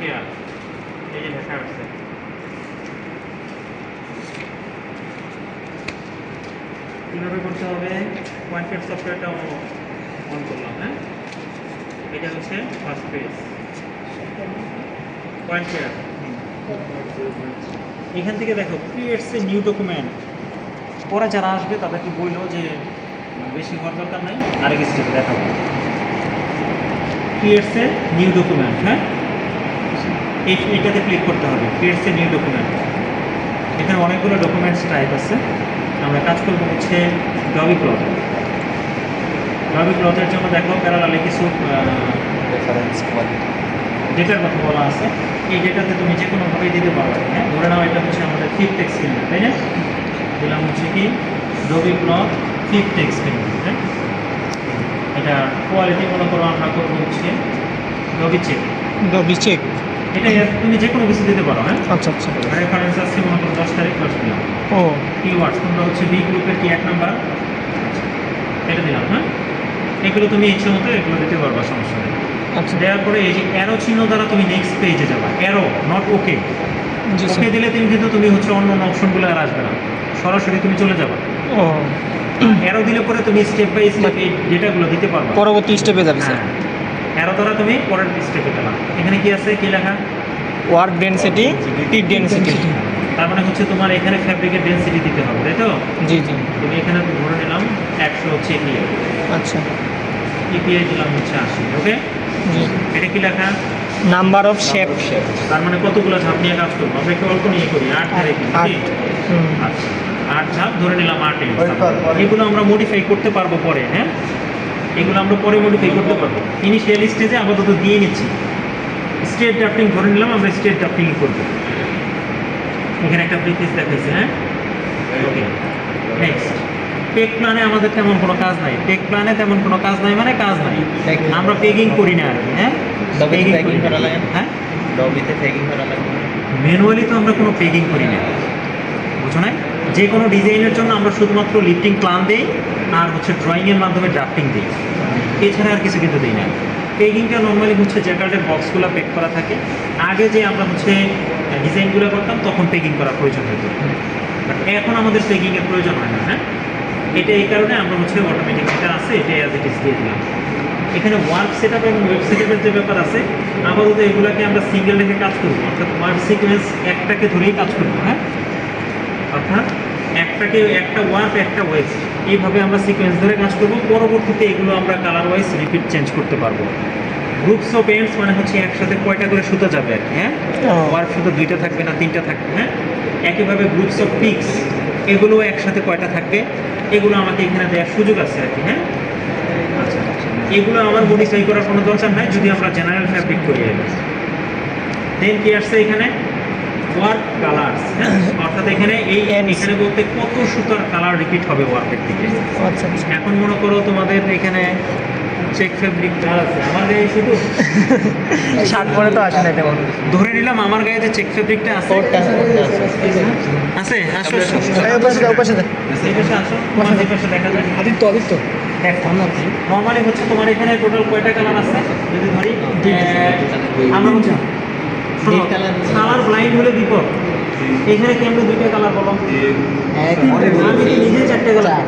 Care এই যে কীভাবে করতে হবে? পয়েন্ট কেয়ার সফটওয়্যারটা অন করলাম হ্যাঁ? এটা হচ্ছে ফার্স্ট পেজ এখান থেকে দেখো ক্রিয়েটস এ নিউ ডকুমেন্ট পরে যারা আসবে, তাদেরকে বলল যে, বেশি হওয়ার দরকার নাই। আরেক স্টেপে দেখাবো। ক্রিয়েটস এ নিউ ডকুমেন্ট হ্যাঁ? এই- এটাতে ক্লিক করতে হবে। ক্রিয়েটস এ নিউ ডকুমেন্ট এখানে অনেকগুলো ডকুমেন্টস টাইপ আছে। আমরা কাজ করব হচ্ছে ডবি ক্লথ ডবি ক্লথের জন্য দেখো প্যারালালে কিছু ডেটার কথা বলা আছে। এই ডেটাতে তুমি যে কোনোভাবেই দিতে পারবে হ্যাঁ ধরে নাও এটা হচ্ছে আমাদের ফিফ ফিফথ এক্সপেরিমেন্ট তাই না? দিলাম হচ্ছে কি রবি ক্লথ ফিফথ এক্সপেরিমেন্ট হ্যাঁ এটা কোয়ালিটি মনে করো আমরা করব হচ্ছে ডবি চেক ডবি চেক এটা তুমি যে কোনো কিছু দিতে পারো হ্যাঁ? আচ্ছা আচ্ছা। রেফারেন্স আছে মনে করো দশ তারিখ দশ দিলাম। ও। কিওয়ার্ডস তোমরা হচ্ছে বি গ্রুপের কি এক নাম্বার এটা দিলাম হ্যাঁ? এগুলো তুমি ইচ্ছে মতো এগুলো দিতে পারবা সমস্যা নেই। আচ্ছা। দেওয়ার পরে এই যে অ্যারো চিহ্ন দ্বারা তুমি নেক্সট পেজে যাবা। অ্যারো নট ওকে ওকে দিলে তুমি কিন্তু তুমি হচ্ছে অন্য অন্য অপশনগুলো আর আসবে না। সরাসরি তুমি চলে যাবা। ও। অ্যারো দিলে পরে তুমি স্টেপ বাই স্টেপ এই ডেটাগুলো দিতে পারবা। পরবর্তী স্টেপে যাবে স্যার অ্যারো দ্বারা তুমি পরের স্টেপে গেলাম এখানে কি আছে? কি লেখা? ওয়ার্ক ডেনসিটি টি ডেনসিটি তার মানে হচ্ছে তোমার এখানে ফ্যাব্রিকের ডেন্সিটি দিতে হবে তাই তো? জি জি। তুমি এখানে ধরে নিলাম একশো হচ্ছে ইপিআই আচ্ছা। ইপিআই দিলাম হচ্ছে আশি ওকে জি। এটা কি লেখা? নাম্বার অফ শেপ তার মানে কতগুলো ধাপ নিয়ে কাজ করব? আমরা একটু অল্প নিয়ে করি আট ধরে কি আট হুম। আচ্ছা। আট ধাপ ধরে নিলাম আট পর- পরে- এগুলো আমরা মডিফাই করতে পারব পরে হ্যাঁ? এগুলো আমরা পরে মডিফাই করতে পারব। ইনিশিয়াল স্টেজে আপাতত দিয়ে নিচ্ছি। স্টেট ড্রাফটিং ধরে নিলাম আমরা স্টেট ড্রাফটিং করব। এখানে একটা ব্রিফিস দেখাইছে হ্যাঁ? ওকে নেক্সট টেক প্ল্যানে আমাদের তেমন কোনো কাজ নাই। টেক প্ল্যানে তেমন কোনো কাজ নাই মানে কাজ নাই। আমরা পেগিং করি না আর কি হ্যাঁ? করি লাগে হ্যাঁ? করা ম্যানুয়ালি তো আমরা কোনো পেগিং করি না। বুঝো না যে কোনো ডিজাইনের জন্য আমরা শুধুমাত্র লিফটিং প্ল্যান দিই আর হচ্ছে ড্রয়িংয়ের মাধ্যমে ড্রাফটিং দিই। এছাড়া আর কিছু কিন্তু দিই না। পেগিংটা নর্মালি হচ্ছে জ্যাকার্ডের বক্সগুলো প্যাক করা থাকে। আগে যে আমরা হচ্ছে ডিজাইনগুলো করতাম, তখন পেগিং করার প্রয়োজন হতো। বাট এখন আমাদের পেগিংয়ের প্রয়োজন হয় না হ্যাঁ? এটা এই কারণে আমরা হচ্ছে অটোমেটিক যেটা আছে, এটা অ্যাজ ইট ইস দিয়ে দিলাম। এখানে ওয়ার্ক সেট আপ এবং ওয়েব সেট আপের যে ব্যাপার আছে, আপাতত এগুলোকে আমরা সিঙ্গেল রেখে কাজ করব। অর্থাৎ ওয়ার্ক সিকোয়েন্স একটাকে ধরেই কাজ করব হ্যাঁ? অর্থাৎ একটাকে একটা ওয়ার্ক একটা ওয়েব এইভাবে আমরা সিকোয়েন্স ধরে কাজ করব। পরবর্তীতে এগুলো আমরা কালার ওয়াইজ রিপিট চেঞ্জ করতে পারব। গ্রুপস অফ এন্ডস মানে হচ্ছে একসাথে কয়টা করে সুতা যাবে আর কি হ্যাঁ? ও। ওয়ার্ক শুধু দুইটা থাকবে না তিনটা থাকবে হ্যাঁ? একইভাবে গ্রুপস অফ পিক্স এগুলো একসাথে কয়টা থাকবে? এগুলো আমাকে এখানে দেওয়ার সুযোগ আছে আর কি হ্যাঁ? আচ্ছা এগুলো আমার মডিফাই করার কোনো দরকার নাই যদি আমরা জেনারেল ফ্যাব্রিক করি দেন কি আসছে এখানে? ওয়ার্ক কালার্স অর্থাৎ এখানে এই. এখানে বলতে কত সুতার কালার রিপিট হবে ওয়ার্কের দিকে আচ্ছা আচ্ছা। এখন মনে করো তোমাদের এখানে চেক ফ্যাব্রিক আছে। আমার গায়ে শুধু শার্ট পরে তো আসে না তেমন ধরে নিলাম আমার গায়ে যে চেক ফ্যাব্রিকটা আছে কোডটা আছে। আছে? আসো আসো। এই ওপাশে দাও, ওপাশে দাও। এই পাশে আসো। তোমার যে পাশে দেখা যায়। আদিত্য আদিত্য। নর্মালি হচ্ছে তোমার এখানে টোটাল কয়টা কালার আছে? যদি ধরি আমরা হচ্ছে। কালার ব্লাইন্ড হলে বিপদ এখানে কেমন দুইটা কালার বলো নিজে চারটে কালার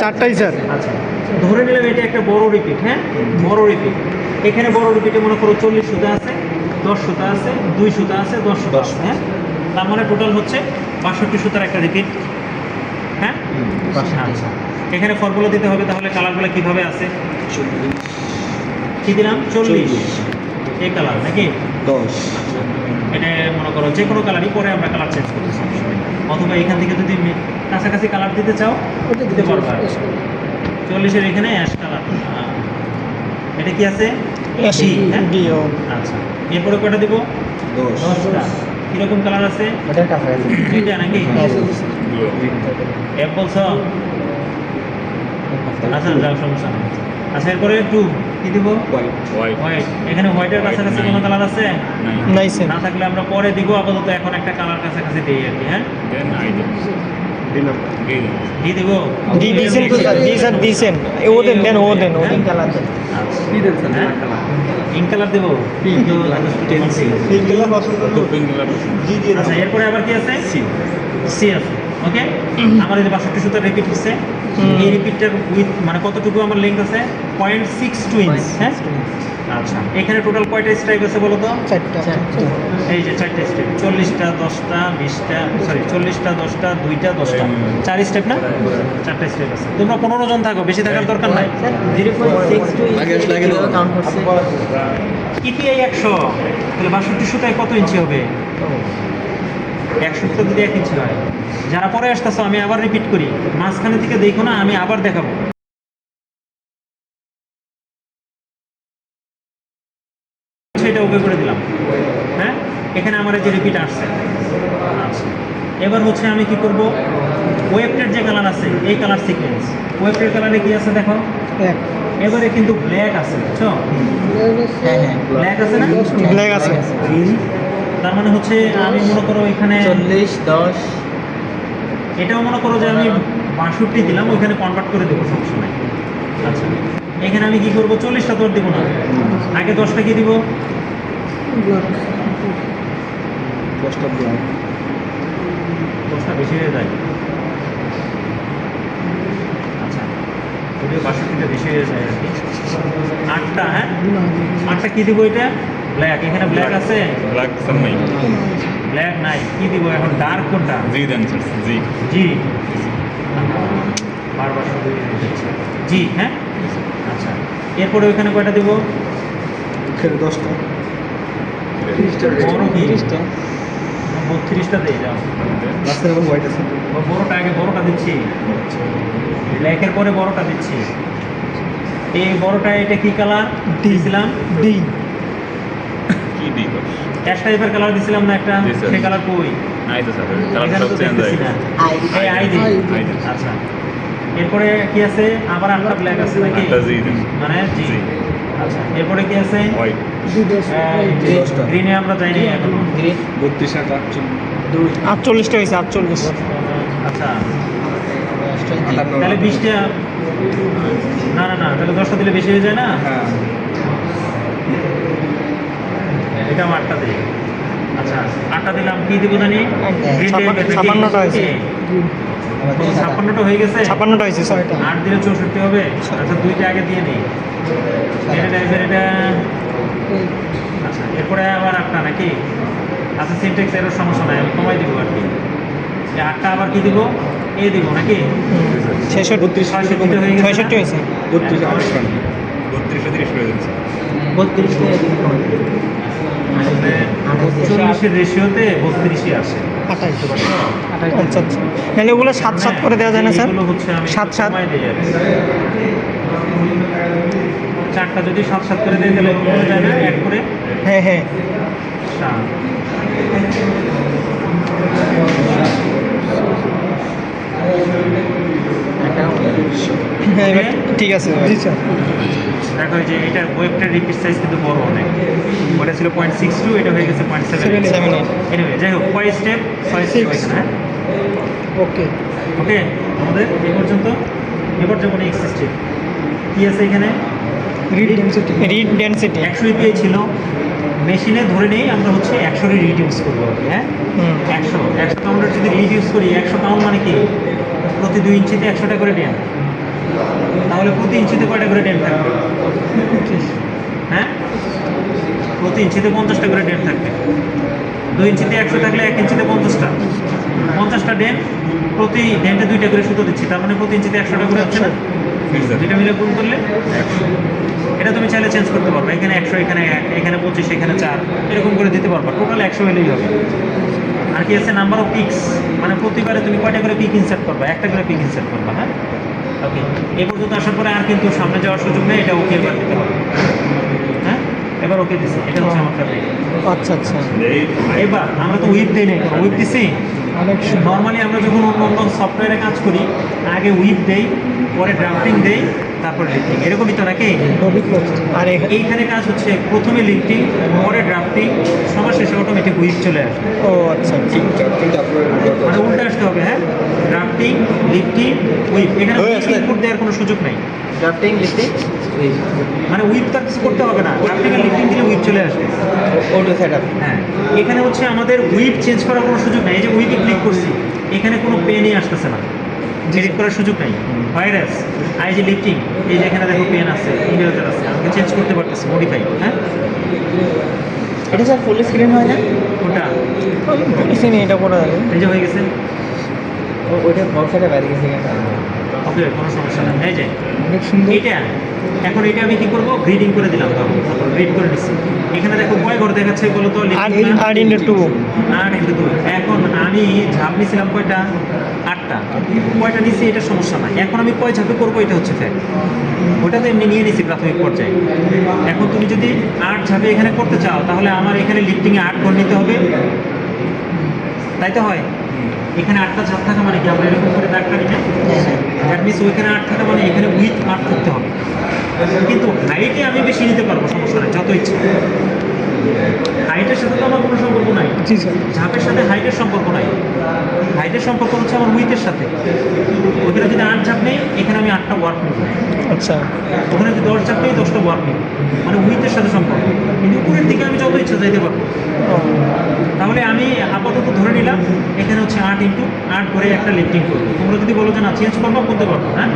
চারটাই স্যার আচ্ছা। ধরে নিলাম এটা একটা বড় রিপিট হ্যাঁ? বড় রিপিট এখানে বড় রিপিটে মনে করো চল্লিশ সুতা আছে দশ সুতা আছে দুই সুতা আছে দশ সুতা আছে হ্যাঁ? তার মানে টোটাল হচ্ছে বাষট্টি সুতার একটা রিপিট হ্যাঁ? আচ্ছা। এখানে ফর্মুলা দিতে হবে তাহলে কালারগুলো কীভাবে আছে? কি দিলাম? চল্লিশ। এই কালার নাকি? দশ। এটা মনে করো যে কোনো কালারই পরে আমরা কালার চেঞ্জ করতে অথবা এখান থেকে যদি কাছাকাছি কালার দিতে চাও দিতে পারবা চল্লিশের এখানে অ্যাশ কালার এটা কি আছে? হ্যাঁ? আচ্ছা এরপরে কটা দিব? দশ। দশটা। কীরকম কালার আছে? এটা নাকি? এফ বলছ আচ্ছা যাও সমস্যা আচ্ছা এরপরে একটু কি দিব? হোয়াইট এখানে হোয়াইটের কাছাকাছি কোনো কালার আছে? নাই না থাকলে আমরা পরে দিব আপাতত এখন একটা কালার কাছাকাছি দিই আর কি হ্যাঁ? দেবো? ডি দিছেন তো স্যার ডি স্যার দিছেন ও দেন দেন। ও দেন ও দেন পিঙ্ক কালার দেবো? আচ্ছা এরপরে আবার কি আছে? সি আছে। ওকে আমার এই যে বাষট্টি সুতার রিপিট হচ্ছে। এই রিপিটটার উইথ মানে কতটুকু আমার লেন্থ আছে? পয়েন্ট সিক্স টু ইঞ্চ হ্যাঁ? আচ্ছা এখানে টোটাল কয়টা স্ট্রাইক আছে বলো তো? চারটা। এই যে চারটে স্টেপ চল্লিশটা দশটা বিশটা সরি চল্লিশটা দশটা দুইটা দশটা। চার স্টেপ না? চারটা স্টেপ আছে। তোমরা পনেরো জন থাকো বেশি থাকার দরকার নাই। ইপিআই একশো। তাহলে বাষট্টি সুতায় কত ইঞ্চি হবে? একশো তো যদি এক ইঞ্চি হয়। যারা পরে আসতেছো আমি আবার রিপিট করি। মাঝখানে থেকে দেখো না আমি আবার দেখাবো। সেটা ওকে করে দিলাম। হ্যাঁ? এখানে আমার যে রিপিট আসছে। এবার হচ্ছে আমি কি করব? ওয়েবটের যে কালার আছে এই কালার সিকোয়েন্স ওয়েবটের কালারে কি আছে দেখো? এবারে কিন্তু ব্ল্যাক আছে বুঝছ? হ্যাঁ হ্যাঁ। ব্ল্যাক আছে না? ব্ল্যাক আছে। তার মানে হচ্ছে আমি মনে করো এখানে চল্লিশ দশ। এটাও মনে করো যে আমি বাষট্টি দিলাম ওইখানে কনভার্ট করে দেবো নাই আচ্ছা। এখানে আমি কি করব? চল্লিশটা তোর দিব না। আগে দশটা কি দিব? দশটা দশটা বেশি হয়ে যায়। আচ্ছা। যদিও বাষট্টিটা বেশি হয়ে যায় আর কি। আটটা হ্যাঁ? আটটা কি দিব এটা? ব্ল্যাক এখানে ব্ল্যাক আছে? ব্ল্যাক স্যার নাই ব্ল্যাক নাই কি দিব এখন? ডার্ক কোনটা? জি দেন স্যার জি জি বারবার শুধু জি হ্যাঁ? আচ্ছা এরপরে ওইখানে কয়টা দেবো? দশটা। বড় কি? বত্রিশটা দিয়ে যাও রাস্তার এবং হোয়াইট আছে। বড়টা আগে বড়টা দিচ্ছি। ব্ল্যাকের পরে বড়টা দিচ্ছি। এই বড়টা এটা কি কালার দিয়েছিলাম ডি অ্যাশ টাইপের কালার দিছিলাম না একটা? সেই কালার কই? নাই তো স্যার কালার সব চেঞ্জ হয়ে গেছে। আই আই দিন। আচ্ছা। এরপরে কি আছে? আবার আটটা ব্ল্যাক আছে নাকি? মানে জি। আচ্ছা এরপরে কি আছে? হোয়াইট গ্রিনে আমরা যাইনি এখন। আটচল্লিশটা হয়েছে আটচল্লিশ। আচ্ছা। তাহলে বিশটা না না না তাহলে দশটা দিলে বেশি হয়ে যায় না? হ্যাঁ। এটা আমার আটটা দিই আচ্ছা আটটা দিলাম কি দিব জানি? ছাপ্পান্নটা হয়েছে। কি? ছাপ্পান্নটা হয়ে গেছে? ছাপান্নটা হয়েছে ছয়টা। আট দিলে চৌষট্টি হবে? আচ্ছা দুইটা আগে দিয়ে নেই। এটা এটা আচ্ছা এরপরে আবার আটটা নাকি? আচ্ছা সিনটেক্স এর সমস্যা নাই আমি কমাই দিব আর কি। এই আটটা আবার কি দিব? এ দিব নাকি? বত্রিশ হয়ে? ছয়ষট্টি হয়েছে বত্রিশ বত্রিশে তিরিশ করে দিন আসলে চল্লিশের রেশিওতে বত্রিশই আসে। আচ্ছা আচ্ছা। তাহলে ওগুলো সাত সাত করে দেওয়া যায় না স্যার? আমি সাত সাত। চারটা যদি সাত সাত করে দেয় তাহলে যায় না এক করে। হ্যাঁ হ্যাঁ। সাত। হ্যাঁ এবার ঠিক আছে জি স্যার। দেখো এই যে এটা ওয়েবটার রিপিট সাইজ কিন্তু বড় অনেক। ওটা ছিল পয়েন্ট সিক্স টু এটা হয়ে গেছে পয়েন্ট সেভেন eight. এনিওয়ে যাই হোক কয় স্টেপ ছয় স্টেপ. এখানে ওকে ওকে আমাদের এই পর্যন্ত এবার যেমন এক্স স্টেপ কি আছে এখানে? রিড ডেন্সিটি রিড ডেন্সিটি একশো ইপিআই ছিল। মেশিনে ধরে নেই আমরা হচ্ছে একশোরই রিড ইউজ করব হ্যাঁ? একশো একশো পাউন্ডের যদি রিড ইউজ করি একশো পাউন্ড মানে কি? প্রতি দুই ইঞ্চিতে একশোটা করে ডেন তাহলে প্রতি ইঞ্চিতে কয়টা করে ডেন থাকবে? হ্যাঁ? প্রতি ইঞ্চিতে পঞ্চাশটা করে ডেন থাকবে। দুই ইঞ্চিতে একশো থাকলে এক ইঞ্চিতে পঞ্চাশটা। পঞ্চাশটা ডেন প্রতি ডেন্টে দুইটা করে সুতো দিচ্ছি। তার মানে প্রতি ইঞ্চিতে একশোটা করে হচ্ছে না? দুইটা মিলে গুণ করলে এটা তুমি চাইলে চেঞ্জ করতে পারবে। এখানে একশো এখানে এক এখানে পঁচিশ এখানে চার। এরকম করে দিতে পারবা। টোটাল একশো হলেই হবে। আর কি আছে? নাম্বার অফ পিক্স মানে প্রতিবারে তুমি কয়টা করে পিক ইনসার্ট করবা? একটা করে পিক ইনসার্ট করবা হ্যাঁ? ওকে। এ পর্যন্ত আসার পরে আর কিন্তু সামনে যাওয়ার সুযোগ নেই এটা ওকে এবার দিতে হবে। হ্যাঁ? এবার ওকে দিছি এটা হচ্ছে আমার আচ্ছা আচ্ছা। এবার আমরা তো উইপ দিই না উইপ দিছি। নর্মালি আমরা যখন অন্য অন্য সফটওয়্যারে কাজ করি আগে উইপ দেই পরে ড্রাফটিং দেই তারপরে লিফটিং এরকমই তো নাকি? আর এইখানে কাজ হচ্ছে প্রথমে লিফটিং পরে ড্রাফটিং সবার শেষে অটোমেটিক হুইপ চলে আসে। ও আচ্ছা মানে উল্টে আসতে হবে হ্যাঁ? ড্রাফটিং লিফটিং হুইপ এখানে আসলে- ইনপুট দেওয়ার কোনো সুযোগ নাই। ড্রাফটিং লিফটিং মানে হুইপ তার কিছু করতে হবে না। ড্রাফটিং আর লিফটিং দিলে হুইপ চলে আসবে। অটো সেট আপ হ্যাঁ। এখানে হচ্ছে আমাদের হুইপ চেঞ্জ করার কোনো সুযোগ নাই। এই যে হুইপে ক্লিক করছি এখানে কোনো পেনই আসতেছে না। এডিট করার সুযোগ নাই। ভাইরাস আইজি যে লিফটিং এই যে এখানে দেখো পেন আছে ইমেলটার আছে আমাকে চেঞ্জ করতে পারতেছি মডিফাই হ্যাঁ? এটা স্যার ফুল স্ক্রিন হয় না? ওটা। ফুল স্ক্রিন এটা করা যাবে। এই যে হয়ে গেছে। ওইটা বক্সটা বাইরে গেছে। ওকে কোনো সমস্যা নেই এই যে অনেক সুন্দর। এটা এখন এটা আমি কি করব? গ্রিডিং করে দিলাম তখন। গ্রিড করে দিচ্ছি। এখানে দেখো কয় ঘর দেখাচ্ছে বলো তো আর না? আর ইন্টু টু। এখন আমি ঝাঁপ নিয়েছিলাম কয়টা? আটটা। কয়টা নিচ্ছি এটা সমস্যা নাই। এখন আমি কয় ঝাঁপে করব এটা হচ্ছে ফ্যাক্ট ওটা তো এমনি নিয়ে নিছি প্রাথমিক পর্যায়ে। এখন তুমি যদি আট ঝাঁপে এখানে করতে চাও তাহলে আমার এখানে লিফটিংয়ে আট ঘর নিতে হবে। তাই তো হয়? এখানে আটটা ঝাঁপ থাকা মানে কি? আমরা এরকম করে দাগটা নিতে দ্যাট মিনস ওইখানে আট থাকা মানে এখানে উইথ আট থাকতে হবে। কিন্তু হাইটে আমি বেশি নিতে পারব সমস্যা নেই যত ইচ্ছে। হাইটের সাথে তো আমার কোনো সম্পর্ক নাই। ঝাঁপের সাথে হাইটের সম্পর্ক নাই। হাইটের সম্পর্ক হচ্ছে আমার উইথের সাথে। ওখানে যদি আট ঝাঁপ নেই এখানে আমি আটটা ওয়ার্ক নেব। আচ্ছা। ওখানে যদি দশ ঝাঁপ নেই দশটা ওয়ার্ক নেব। মানে উইথের সাথে সম্পর্ক। উপরের দিকে আমি যত ইচ্ছা যাইতে পারব। তাহলে আমি আপাতত ধরে নিলাম এখানে হচ্ছে আট ইন্টু আট করে একটা লিফটিং করব। তোমরা যদি বলো যে না চেঞ্জ করব করতে পারব হ্যাঁ?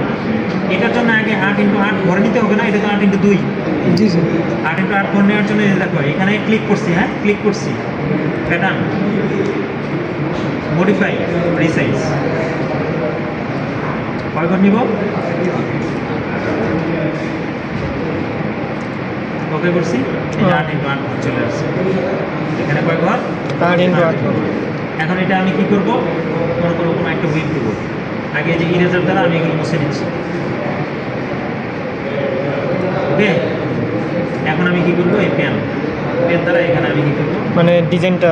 এটার জন্য আগে আট ইন্টু আট ঘরে নিতে হবে না এটা তো আট ইন্টু দুই। জি স্যার আট ইন্টু আট ঘর নেওয়ার জন্য দেখো এখানে ক্লিক করছি হ্যাঁ? ক্লিক করছি। প্যাটার্ন মডিফাই রিসাইজ কয় ঘর নিব? ওকে করছি। যে আট ইন্টু আট চলে আসছে। এখানে কয় ঘর? ইন্টু আট এখন এটা আমি কি করব? মনে করো কোনো একটা হুইপ দেবো। আগে যে ইরেজার দ্বারা আমি এগুলো মুছে নিচ্ছি। ওকে? এখন আমি কি করব? এই পেন পেন দ্বারা এখানে আমি কি করব? মানে ডিজাইনটা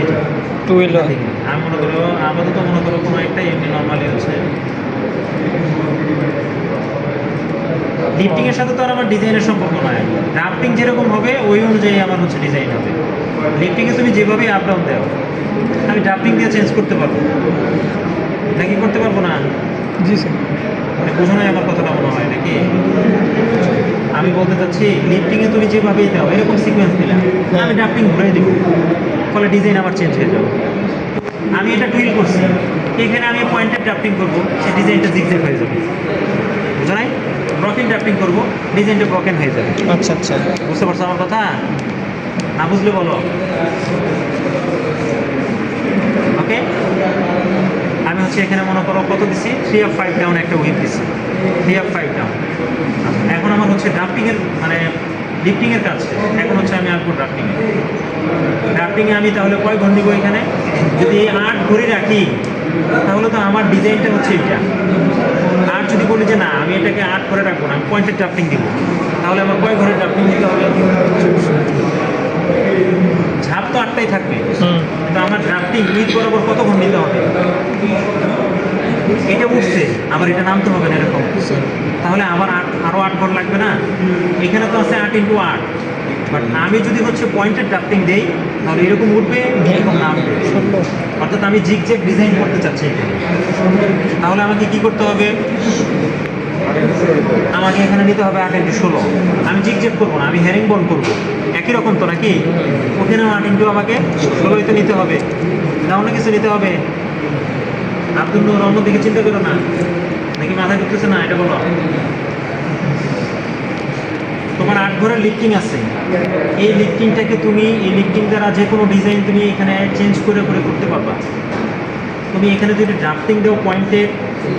এটা টু এল আমি মনে করো আপাতত মনে করো কোনো একটা এমনি নর্মালি হচ্ছে। লিফটিং এর সাথে তো আর আমার ডিজাইনের সম্পর্ক নয় ড্রাফটিং যেরকম হবে ওই অনুযায়ী আমার হচ্ছে ডিজাইন হবে। লিফটিং এ তুমি যেভাবে আপ ডাউন দাও আমি ড্রাফটিং দিয়ে চেঞ্জ করতে পারব। নাকি করতে পারব না? জি স্যার মানে বোঝো নাই আমার কথাটা মনে হয় নাকি? আমি বলতে চাচ্ছি লিফটিং এ তুমি যেভাবেই দাও এরকম সিকোয়েন্স দিলাম আমি ড্রাফটিং ঘুরে দিব। ফলে ডিজাইন আবার চেঞ্জ হয়ে যাবে। আমি এটা টুইল করছি। এখানে আমি পয়েন্টে ড্রাফটিং করব সে ডিজাইনটা জিগজ্যাগ হয়ে যাবে। ড্রাফটিং করব ডিজাইনটা ব্রকেন হয়ে যাবে। আচ্ছা আচ্ছা। বুঝতে পারছ আমার কথা? না বুঝলে বলো। ওকে আমি হচ্ছে এখানে মনে করো কত দিছি? থ্রি অফ ফাইভ ডাউন একটা উইপ দিছি। থ্রি অফ ফাইভ ডাউন এখন আমার হচ্ছে ড্রাফটিংয়ের মানে লিফটিংয়ের কাজ। এখন হচ্ছে আমি আসব ড্রাফটিংয়ে ড্রাফটিংয়ে আমি তাহলে কয় ঘর নিব এখানে? যদি আট ঘড়ি রাখি তাহলে তো আমার ডিজাইনটা হচ্ছে এটা যদি বলি যে না আমি এটাকে আট করে রাখব না আমি পয়েন্টের ড্রাফটিং দিব। তাহলে আমার কয় ঘরে ড্রাফটিং দিতে হবে? ঝাপ তো আটটাই থাকবে। তো কিন্তু আমার ড্রাফটিং উইথ বরাবর কত ঘর নিতে হবে? এটা উঠছে আবার এটা নামতে হবে না এরকম। তাহলে আমার আট আরও আট ঘর লাগবে না? এখানে তো আছে আট ইন্টু আট। বাট আমি যদি হচ্ছে পয়েন্টের ড্রাফটিং দেই, তাহলে এরকম উঠবে, এরকম সুন্দর অর্থাৎ আমি জিগ জ্যাগ ডিজাইন করতে চাচ্ছি। তাহলে আমাকে কি করতে হবে? আমাকে এখানে নিতে হবে আট ইন্টু ষোলো। আমি জিগ জ্যাগ করব না, আমি হ্যারিং বন করব। একই রকম তো নাকি? ওখানেও আট ইন্টু আমাকে। ষোলোই তো নিতে হবে। না অন্য কিছু নিতে হবে? আব্দুল অন্য দিকে চিন্তা করো না। নাকি মাথায় ঢুকতেছে না? এটা বলো। তোমার আট ঘরের লিফটিং আছে। এই লিফটিংটাকে তুমি, এই লিফটিং দ্বারা যে কোনো ডিজাইন তুমি এখানে চেঞ্জ করে করে করতে পারবা। তুমি এখানে যদি ড্রাফটিং দাও পয়েন্টে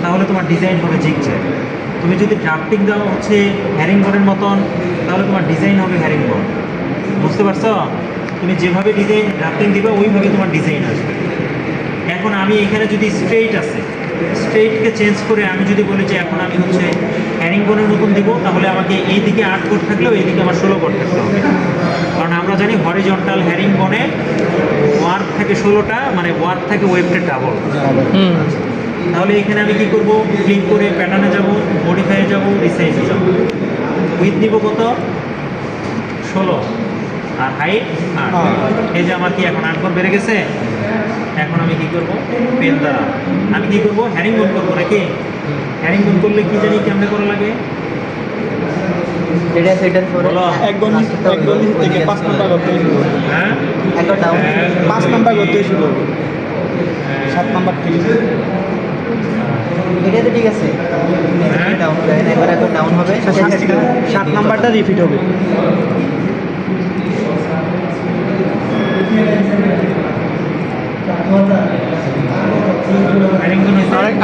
তাহলে তোমার ডিজাইন হবে জিগজ্যাগ। তুমি যদি ড্রাফটিং দাও হচ্ছে হ্যারিং বোর্ডের মতন, তাহলে তোমার ডিজাইন হবে হ্যারিং বোর্ড বুঝতে পারছ? তুমি যেভাবে ডিজাইন ড্রাফটিং দিবা, ওইভাবে তোমার ডিজাইন আসবে। এখন আমি এখানে যদি স্ট্রেইট আছে স্ট্রেইটকে চেঞ্জ করে আমি যদি বলি যে এখন আমি হচ্ছে হ্যারিং বোনের মতন দিব তাহলে আমাকে এই দিকে আট কোট থাকলেও এই দিকে আমার ষোলো কোট থাকতে হবে। কারণ আমরা জানি হরিজন্টাল হ্যারিং বনে ওয়ার্ক থাকে ষোলোটা মানে ওয়ার্ক থাকে ওয়েবটা ডাবল তাহলে এখানে আমি কি করব? ক্লিক করে প্যাটার্নে যাব মডিফাইয়ে যাব রিসাইজে যাব। উইথ নিব কত? ষোলো। আর হাইট আট। এই যে আমার কি এখন আট বেড়ে গেছে? এখন আমি কি করব? পেন দ্বারা আমি কি করব? হ্যারিং বোন করব নাকি? হ্যারিং বোন করলে কি জানি কেমনে করা লাগে? গণি গণি হ্যাঁ? সাত নাম্বার থেকে এটা তো ঠিক আছে। হ্যাঁ। ডাউন একবার একবার ডাউন হবে। সাত নাম্বারটা রিপিট হবে হ্যারিং বোন হয়েছে আরেক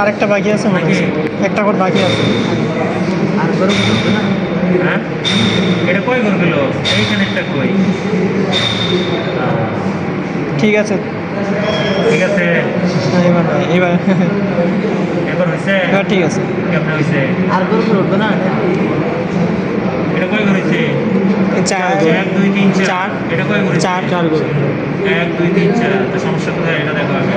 আরেকটা বাকি আছে মনে একটা করে বাকি আছে। আর করে বুঝতো না? হ্যাঁ? এটা কই ঘর গেল এইখানে একটা কই? ঠিক আছে। ঠিক আছে। এবার এবার এবার হয়েছে এবার ঠিক আছে। কেমন হয়েছে আর করে করে না এটা কয় ঘর হয়েছে চার এক দুই তিন চার। এটা কয় ঘর? চার চার করে এক দুই তিন চার। তো সমস্যা কোথায়? এটা দেখো আগে।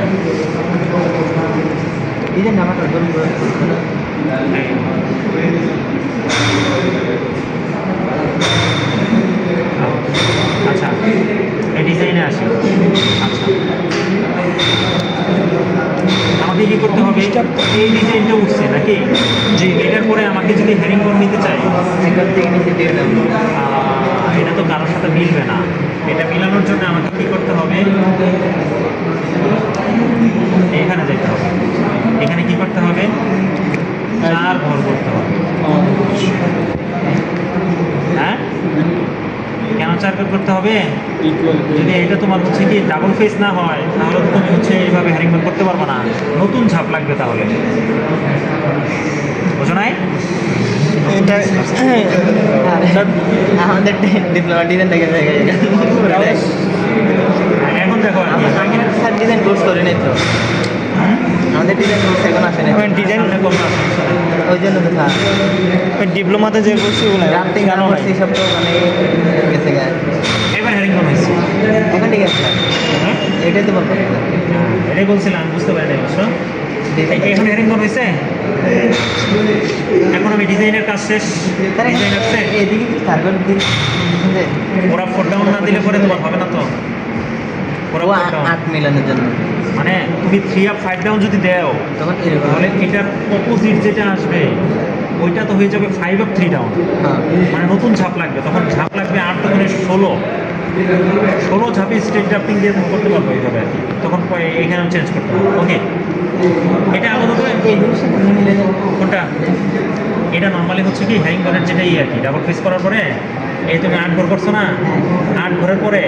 আচ্ছা এই ডিজাইনে আসি। আচ্ছা। কি করতে হবে? এই ডিজাইনটা উঠছে নাকি? যে এটার পরে আমাকে যদি হ্যারিং বোর্ড নিতে চাই? এটা তো কারোর সাথে মিলবে না। এটা মিলানোর জন্য আমাকে কি করতে হবে? এখানে যেতে হবে। এখানে কি করতে হবে? চার ঘর করতে হবে। হ্যাঁ? কেন চার ঘর করতে হবে? যদি এটা তোমার হচ্ছে কি ডাবল ফেস না হয় তাহলে তুমি হচ্ছে এইভাবে হ্যারিংম্যান করতে পারব না। নতুন ছাপ লাগবে তাহলে। বুঝো নাই? এটা আমাদের ডিপ্লোমা ডিজাইন দেখে দেখে এখন দেখো। ডিজাইন কোর্স করে নাই তো। আমাদের ডিজাইন কোর্স এখন আসে না ডিজাইন না। ওই জন্য তো স্যার ডিপ্লোমাতে যে করছি ওগুলো রাফটিং জানো করছি সব তো মানে গেছে গায়ে এবার হ্যারিংম্যান হয়েছে এখন ঠিক আছে। হ্যাঁ? এটাই তো বলব হ্যাঁ, এটাই বলছিলাম বুঝতে পারি নাই বুঝছ? এখন হ্যারিংম্যান হয়েছে এখন আমি ডিজাইনের কাজ শেষ। ডিজাইন আসছে এদিকে সার্ভার দিকে ওরা ফোর ডাউন না দিলে পরে তোমার হবে না তো। ওরা। আট মিলানোর জন্য। মানে তুমি থ্রি আপ ফাইভ ডাউন যদি দেও তখন তাহলে এটার অপোজিট যেটা আসবে ওইটা তো হয়ে যাবে ফাইভ আপ থ্রি ডাউন হ্যাঁ। মানে নতুন ঝাপ লাগবে তখন ঝাপ লাগবে আট তখন ষোলো। ষোলো ঝাপে স্টেট ড্রাফটিং দিয়ে করতে পারব এইভাবে। আর কি তখন এখানেও চেঞ্জ করতে হবে। ওকে এটা আপাতত। কোনটা? এটা নর্মালি হচ্ছে কি হ্যাং করার যেটা ইয়ে আর কি ডাবল ফেস করার পরে এই তুমি আট ঘর করছ না? আট ঘরের পরে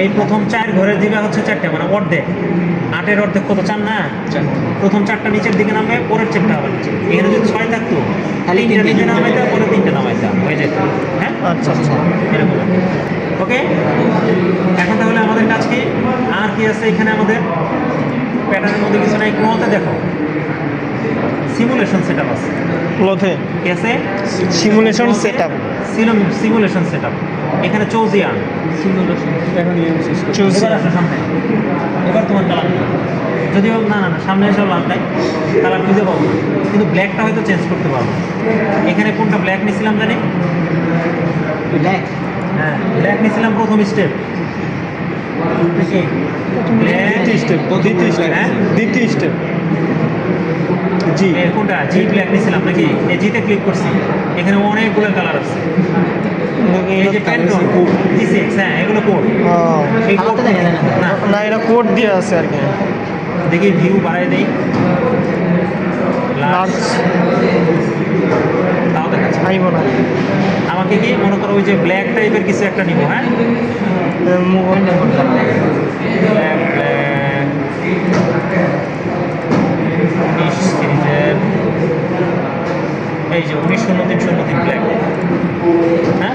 এই প্রথম চার ঘরের দিকে হচ্ছে চারটে মানে অর্ধেক। আটের অর্ধেক কত চান না? প্রথম চারটা নিচের দিকে নামবে পরের চারটা আবার নিচে। এখানে যদি ছয় থাকতো তাহলে তিনটা নিচে নামাইতা পরে তিনটা নামাইতা হয়ে যেত। হ্যাঁ? আচ্ছা আচ্ছা। এরকম ওকে? এখন তাহলে আমাদের কাজ কি? আর কি আছে এখানে আমাদের? প্যাটার্নের মধ্যে কিছু নাই কোনোতে দেখো। সিমুলেশন সেট আপ আছে। ক্লোথে কি আছে? Simulation set up simulation set up এখানে চৌজিয়ান এখন শেষ করতে এবার সামনে। এবার তোমার কালার যদিও না না না সামনে এসেও লাভ নাই। কালার খুঁজে পাবো। না কিন্তু ব্ল্যাকটা হয়তো চেঞ্জ করতে পারব। এখানে কোনটা ব্ল্যাক নিয়েছিলাম জানি? ব্ল্যাক হ্যাঁ ব্ল্যাক নিয়েছিলাম প্রথম স্টেপ দ্বিতীয় স্টেপ দ্বিতীয় স্টেপ হ্যাঁ? দ্বিতীয় স্টেপ জি। কোনটা? জি ব্ল্যাক নিয়েছিলাম নাকি? এই জিতে ক্লিক করছি। এখানে অনেকগুলো কালার আছে। এই যে প্যান্টন জি সিক্স হ্যাঁ এগুলো কোড এই যায় না। এটা কোড দিয়ে আছে আর কি। দেখি ভিউ বাড়াই দেই। লার্জ লার্জ তাও দেখাচ্ছে। আইব না। আমাকে কি মনে করো ওই যে ব্ল্যাক টাইপের কিছু একটা নিব হ্যাঁ? ব্ল্যাক এই যে উনিশ শূন্য তিন শূন্য তিন ব্ল্যাক হ্যাঁ?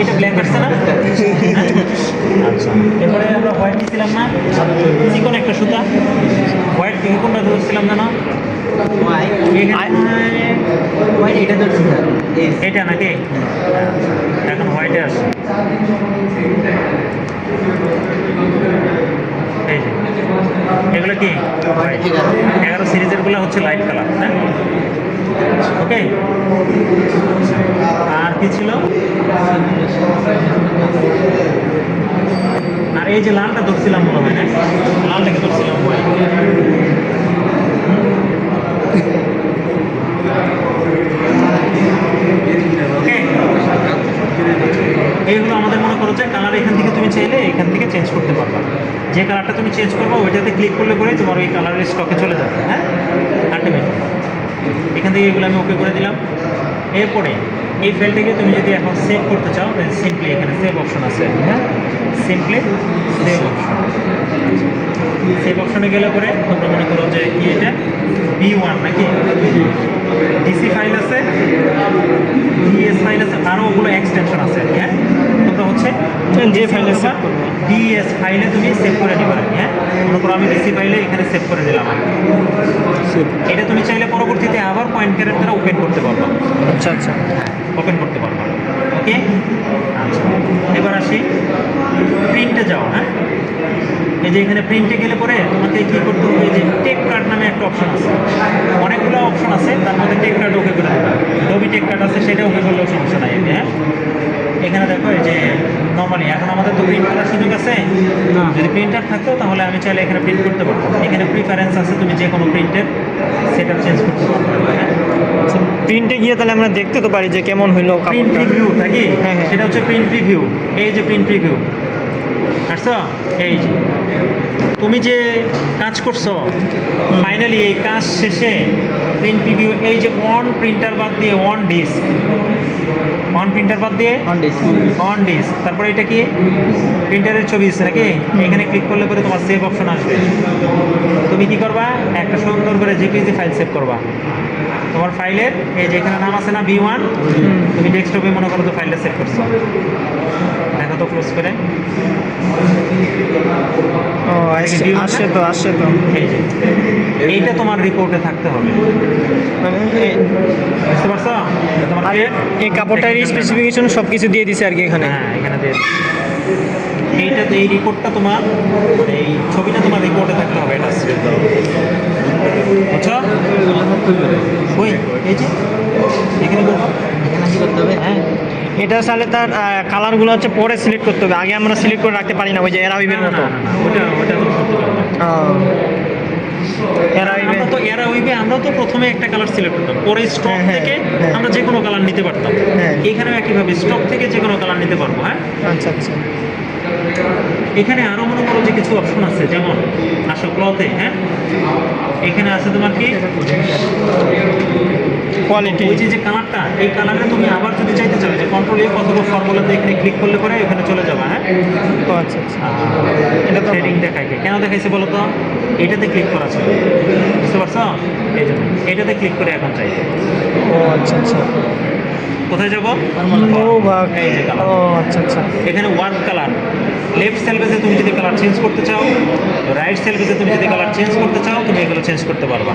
এটা ব্ল্যাক আসছে না? আচ্ছা। এরপরে আমরা হোয়াইট নিয়েছিলাম না? চিকন একটা সুতা। হোয়াইট কোনটা ধরছিলাম না মনে এটা স্যার এটা নাকি? এখন হোয়াইটে এই যে। এগুলো কি? এগারো সিরিজেরগুলো হচ্ছে লাইট কালার হ্যাঁ? ওকে আর কি ছিল? আর এই যে লালটা ধরছিলাম মনে হয় না লালটাকে ধরছিলাম হয়। এইগুলো আমাদের মনে করো যে কালার এখান থেকে তুমি চাইলে এখান থেকে চেঞ্জ করতে পারবা। যে কালারটা তুমি চেঞ্জ করবে, ওইটাতে ক্লিক করলে পরে তোমার ওই কালারের স্টকে চলে যাবে হ্যাঁ? আলটিমেটলি এখান থেকে এগুলো আমি ওকে করে দিলাম। এরপরে এই ফাইলটাকে তুমি যদি এখন সেভ করতে চাও সিম্পলি এখানে সেভ অপশন আছে। হ্যাঁ? সিম্পলি সেভ অপশন সেভ অপশনে গেলে পরে তোমরা মনে করো যে কি এটা? বি ওয়ান নাকি? ডিসি ফাইল আছে ডিএস ফাইল আছে আরও ওগুলো এক্সটেনশন আছে হ্যাঁ? তোমরা হচ্ছে যে করব। ডিএস ফাইলে তুমি সেভ করে নিবে হ্যাঁ? মনে করো আমি ডিসি ফাইলে এখানে সেভ করে দিলাম। এটা তুমি চাইলে পরবর্তীতে আবার পয়েন্ট ক্যারেট দ্বারা ওপেন করতে পারবা। আচ্ছা আচ্ছা। ওপেন করতে পারবা। ওকে আচ্ছা। এবার আসি প্রিন্টে যাও হ্যাঁ? এই যে এখানে প্রিন্টে গেলে পরে তোমাকে কী করতে হবে? যে টেক কার্ড নামে একটা অপশন আছে। অনেকগুলো অপশন আছে তার মধ্যে টেক কার্ড ওকে করে দেবে। ডবি টেক কার্ড আছে সেটা ওকে করলেও সমস্যা নাই হ্যাঁ? এখানে দেখো এই যে নর্মালি এখন আমাদের তো প্রিন্ট করার সুযোগ আছে। যদি প্রিন্টার থাকতো তাহলে আমি চাইলে এখানে প্রিন্ট করতে পারতাম। এখানে প্রিফারেন্স আছে তুমি যে কোনো প্রিন্টের সেটা চেঞ্জ করতে পারো হ্যাঁ। প্রিন্টে গিয়ে তাহলে আমরা দেখতে তো পারি যে কেমন হইল প্রিন্ট রিভিউ নাকি হ্যাঁ, হ্যাঁ। সেটা হচ্ছে প্রিন্ট রিভিউ এই যে প্রিন্ট রিভিউ আসছো? এই যে। তুমি যে কাজ করছ ফাইনালি এই কাজ শেষে প্রিন্ট রিভিউ এই যে অন প্রিন্টার বাদ দিয়ে অন ডিস্ক অন প্রিন্টার বাদ দিয়ে অন ডিস অন ডিস্ক তারপরে এটা কি? প্রিন্টারের ছবি আছে নাকি? এখানে ক্লিক করলে পরে তোমার সেভ অপশন আসবে। তুমি কি করবা? একটা সুন্দর করে জিপিজি ফাইল সেভ করবা। তোমার ফাইলের এই যে এখানে নাম আছে না বি ওয়ান তুমি ডেস্কটপে মনে করো তো ফাইলটা সেভ করছ। দেখো তো ক্লোজ করে। ও আসছে আসছে তো আসছে তো। এই যে এইটা তোমার রিপোর্টে থাকতে হবে। মানে এই- বুঝতে পারছ? তোমার এই কাপড়টার স্পেসিফিকেশন সব কিছু দিয়ে দিছে আর কি এখানে। হ্যাঁ এখানে দিয়ে এইটা এই রিপোর্টটা তোমার মানে এই ছবিটা তোমার রিপোর্টে থাকতে হবে এটা বুঝছ? ওই এই যে এখানে এখানে কি করতে হবে? হ্যাঁ। এটা তাহলে তার কালারগুলো হচ্ছে পরে সিলেক্ট করতে হবে। আগে আমরা সিলেক্ট করে রাখতে পারি না ওই যে এরা উইবের না, মতো। ওটা তো আমরা তো প্রথমে একটা কালার সিলেক্ট করতাম। পরে স্টক হ্যাঁ, হ্যাঁ, থেকে হ্যাঁ। আমরা যে কোনো কালার নিতে পারতাম। হ্যাঁ। এখানেও একইভাবে স্টক থেকে যে কোনো কালার নিতে পারব হ্যাঁ? আচ্ছা আচ্ছা। এখানে আরও মনে করো যে কিছু অপশন আছে যেমন আসো ক্লথে হ্যাঁ? এখানে আছে তোমার কি? কোয়ালিটি ওই যে যে কালারটা এই কালারে তুমি আবার যদি চাইতে চাও যে কন্ট্রোল এ কতগুলো ফর্মুলাতে এখানে ক্লিক করলে পরে এখানে চলে যাবে হ্যাঁ? ও আচ্ছা আচ্ছা। এটা তো দেখায় কেন দেখাইছে বলো তো? এটাতে ক্লিক করা ছিল। বুঝতে পারছ? এই জন্য এটাতে ক্লিক করে এখন চাই। ও আচ্ছা আচ্ছা। কোথায় যাব? ও এই যে কালার ও আচ্ছা আচ্ছা। এখানে ওয়ার্ক কালার লেফট সেল বেজে তুমি যদি কালার চেঞ্জ করতে চাও রাইট সেল বেজে তুমি যদি কালার চেঞ্জ করতে চাও তুমি এগুলো চেঞ্জ করতে পারবা।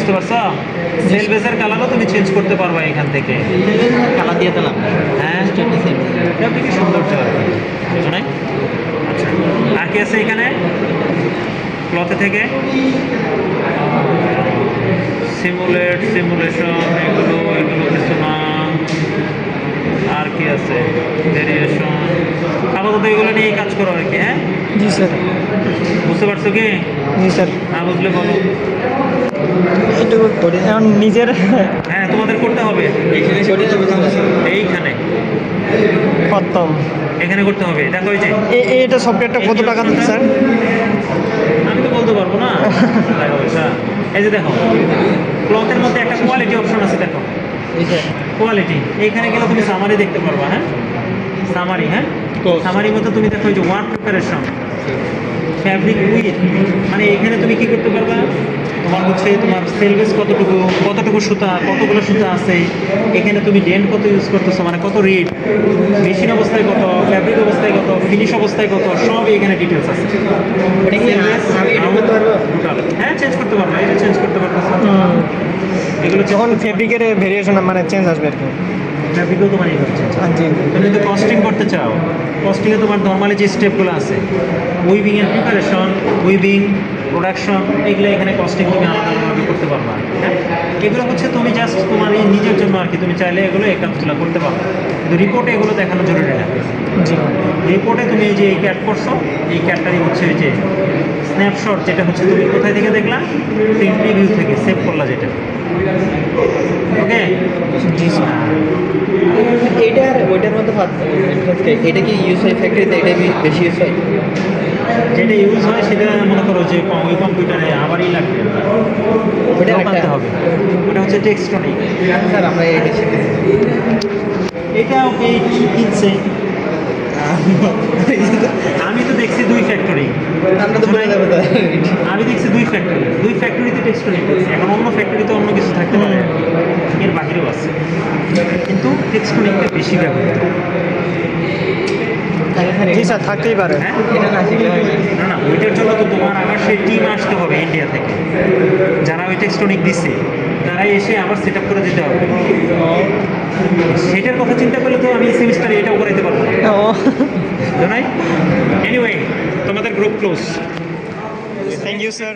বুঝতে পারছ? সেল বেজের কালারও তুমি চেঞ্জ করতে পারবা এখান থেকে। কালার দিয়ে দিলাম। হ্যাঁ? কি সৌন্দর্য আর কি? বুঝো নাই? আচ্ছা। আর কি আছে এখানে? ক্লথে থেকে? সিমুলেট সিমুলেশন এগুলো এগুলো কিছু না। আর কি আছে? ভেরিয়েশন আপাতত এগুলো নিয়েই কাজ করো আর কি হ্যাঁ? জি স্যার। বুঝতে পারছ কি? জি স্যার। না বুঝলে বলো। এটুকু করি। এখন নিজের হ্যাঁ তোমাদের করতে হবে। এখানে এইখানে। প্রথম। এখানে করতে হবে দেখো এই যে এটা সফটওয়্যারটা কত টাকা দিচ্ছে স্যার? আমি তো বলতে পারব না। টাকা এই যে দেখো ক্লথের মধ্যে একটা কোয়ালিটি অপশন আছে দেখো। কোয়ালিটি এইখানে গেলে তুমি সামারি দেখতে পারবা হ্যাঁ? সামারি হ্যাঁ. সামারির মধ্যে তুমি দেখো এই যে ওয়ার্ক প্রিপারেশন ফ্যাব্রিক উইথ মানে এখানে তুমি কি করতে পারবা? তোমার হচ্ছে তোমার সেলভেজ কতটুকু কতটুকু সুতা কতগুলো সুতা আছে এখানে তুমি ডেন্ট কত ইউজ করতেছো মানে কত রেট মেশিন অবস্থায় কত ফ্যাব্রিক অবস্থায় কত ফিনিশ অবস্থায় কত সব এখানে ডিটেলস আছে। হ্যাঁ চেঞ্জ করতে পারব এটা চেঞ্জ করতে পারব এগুলো যখন ফেব্রিকের ভেরিয়েশন মানে চেঞ্জ আসবে আর কি। ফ্যাব্রিকও তোমার এইভাবে চেঞ্জ তুমি যদি কস্টিং করতে চাও কস্টিংয়ে তোমার নর্মালি যে স্টেপগুলো আছে উইভিং এর প্রিপারেশন উইভিং প্রোডাকশন এগুলো এখানে কস্টিং তুমি আলাদা আলাদাভাবে করতে পারবা। হ্যাঁ? এগুলো হচ্ছে তুমি জাস্ট তোমার এই নিজের জন্য আর কি তুমি চাইলে এগুলো এই কাজগুলো করতে পারো। কিন্তু রিপোর্টে এগুলো দেখানো জরুরি না। জি। রিপোর্টে তুমি এই যে এই ক্যাট করছ এই ক্যাটটারই হচ্ছে ওই যে স্ন্যাপশট যেটা হচ্ছে তুমি কোথায় থেকে দেখলা? প্রিন্ট রিভিউ থেকে সেভ করলা যেটা। জি এইটার ওইটার মধ্যে এটা কি ইউজ হয় ফ্যাক্টরিতে এটা বেশি ইউজ হয়? যেটা ইউজ হয় সেটা মনে করো যে ওই কম্পিউটারে আবারই লাগবে। লোক একটা- হবে। ওটা হচ্ছে টেক্সটনিক। স্যার আমরা এটা শিখেছি এটা ওকে কিনছে আমি তো দেখছি দুই তো বলে দেবো আমি দেখছি দুই ফ্যাক্টরি দুই ফ্যাক্টরিতে টেক্সটনিক দেখছি এখন অন্য ফ্যাক্টরিতে অন্য কিছু থাকতে পারে। এর বাহিরেও আছে। কিন্তু টেক্সটনিকটা বেশি ব্যবহৃত জি স্যার থাকতেই পারে। হ্যাঁ? এটা না না। ওইটার জন্য তো তোমার আবার সেই টিম আসতে হবে ইন্ডিয়া থেকে। যারা ওই টেক্সটনিক দিচ্ছে তারাই এসে আবার সেট আপ করে দিতে হবে। সেটার কথা চিন্তা করলে তো আমি সেমিস্টারে এটাও করাইতে পারব না। এনিওয়ে তোমাদের group close thank you sir